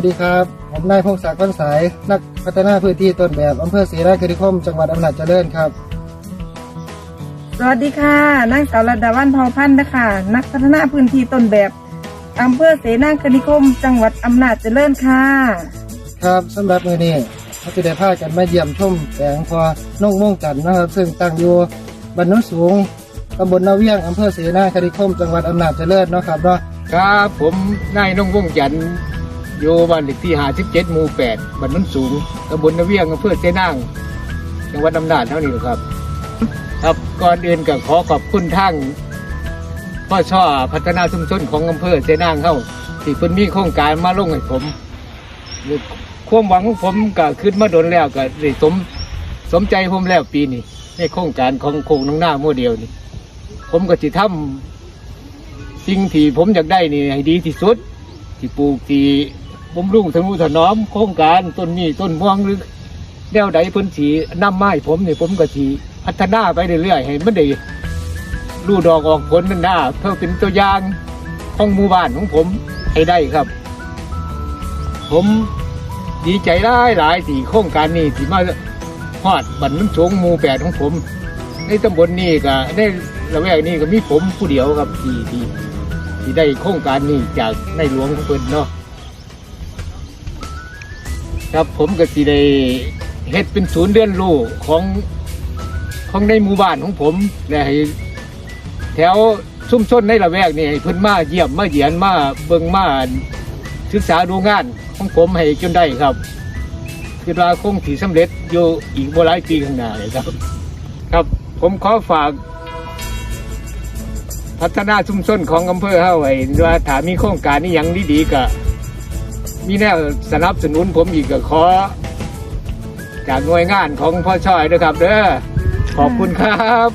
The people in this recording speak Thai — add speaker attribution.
Speaker 1: วัสดีครับ ผมนายพงศักดิ์วันสาย นักพัฒนาพื้นที่ต้นแบบอำเภอศรีราชคคมจังหวัดอำนาจเจริญครับ
Speaker 2: สวัสดีค่ะนางสาวระดาวันเผ่าพันธ์นะคะนักพัฒนาพื้นที่ต้นแบบอำเภอเสนาคณิคม จังหวัดอำนาจเจริญค่ะ
Speaker 1: ครับสำหรับมือนี้เราจะได้พากันมาเยี่ยมชมแปลงพอนุ่งม่วงจันทร์นะครับ ซึ่งตั้งอยู่บรรนุสูงตำบลนาเวียงอำเภอศรีนาคณิคม จังหวัดอำนาจเจริญเนาะครับเนาะ
Speaker 3: ครับผมนายนงวงจันทร์ อยู่บ้านเลขที่หาสิบเจ็ดหมู่แปดบ้านมันสูงตำบลนาเวียงอำเภอเสนางจังหวัดอำนาจเท่านี้ครับ ครับก่อนอื่นก็ขอขอบคุณทางพ่อช่อพัฒนาชุมชนของอำเภอเสนางเข้าที่เพิ่นมีโครงการมาลงให้ผมความหวังของผมก็ขึ้นมาโดนแล้วก็ได้สมสมใจผมแล้วปีนี้ในโครงการของโครงน้องหน้าโมเดลนี่ผมก็จะทำสิ่งที่ผมอยากได้นี่ให้ดีที่สุดที่ปลูกที่ บำรุงทนุถนอมโครงการต้นนี้ต้นม่วงหรือแนวใดเพิ่นสีน้ำไม้ผมนี่ผมก็สีพัฒนาไปเรื่อยๆให้มันได้รูดอกออกผลนั่นหน้าเพื่อเป็นตัวอย่างของหมู่บ้านของผมให้ได้ครับ ผมดีใจหลายหลายๆที่โครงการนี้ที่มาฮอดบันน้ำสงหมู่แปดของผม ในตำบลนี้ก็ในละแวกนี้ก็มีผมผู้เดียวครับที่ที่ที่ได้โครงการนี้จากในหลวงของเพิ่นเนาะ ครับผมก็สิได้เฮ็ดเป็นศูนย์เรียนรู้ของของในหมู่บ้านของผมและให้แถวชุมชนในละแวกนี้ให้เพิ่นมาเยี่ยมมาเยียนมาเบิ่งมาศึกษาดูงานของผมให้จนได้ครับคือว่าคงที่สำเร็จอยู่อีกบ่หลายปีข้างหน้าเลยครับ ครับผมขอฝาก พัฒนาชุมชนของอำเภอเฮาไว้ว่าถ้ามีโครงการนี้ยังดีๆก็ มีแนวสนับสนุนผมอีกก็ขอ จากหน่วยงานของพ่อช่อยด้วยครับเด้อขอบคุณครับ